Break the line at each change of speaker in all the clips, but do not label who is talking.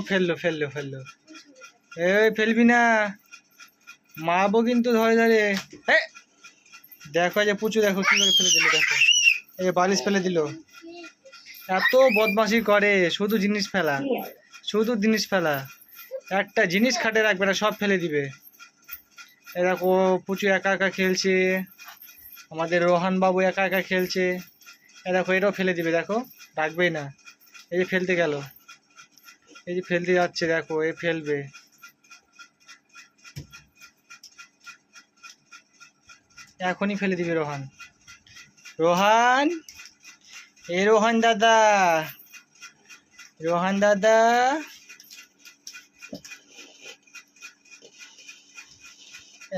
ফেলল ফেলল ফেলল। এই ফেলবি না। মাবো কিন্তু ধরে ধরে। দেখো যে পুচু, দেখো কি করে ফেলে দিল, দেখো। এই বালিশ ফেলে দিল। এত বদমাশি করে, শুধু জিনিস ফেলা, শুধু জিনিস ফেলা। একটা জিনিস খাটে রাখবে না, সব ফেলে দিবে। এ দেখো, পুচু একা একা খেলছে। আমাদের রোহান বাবু একা একা খেলছে। এ দেখো, এটাও ফেলে দিবে, দেখো। রাখবেই না। এই যে ফেলতে গেল। এই যে ফেলতে যাচ্ছে, দেখো, এ ফেলবে। এখনই ফেলে দিবে রোহান। রোহান? এ রোহান দাদা। রোহান দাদা।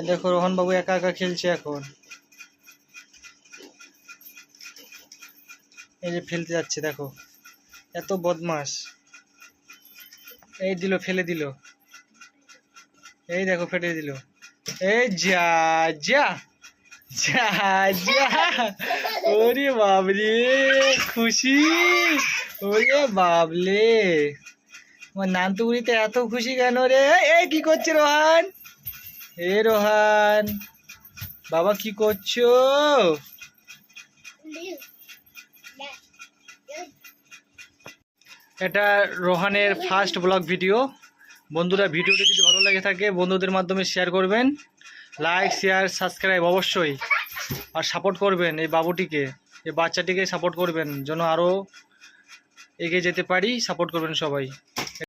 দেখো রোহন বাবু একা একা খেলছে এখন। এই যে ফেলতে যাচ্ছে, দেখো। এত বদমাস এই দিল, ফেলে দিল। এই দেখো ফেটে দিল। এই যা যা যা যা। ওরে বাবরে খুশি? ওরে বাবলে আমার নানতুগুড়িতে এত খুশি কেন রে? এই কি করছে রোহান? এ, রোহান। বাবা, কি করছ? এটা রোহানের ফার্স্ট ব্লগ ভিডিও। বন্ধুরা, ভিডিওটি যদি ভালো লেগে থাকে, বন্ধুদের মাধ্যমে শেয়ার করবেন। লাইক শেয়ার সাবস্ক্রাইব অবশ্যই। আর সাপোর্ট করবেন এই বাবুটিকে, এই বাচ্চাটিকে সাপোর্ট করবেন, যেন আরও এগিয়ে যেতে পারি সাপোর্ট করবেন সবাই।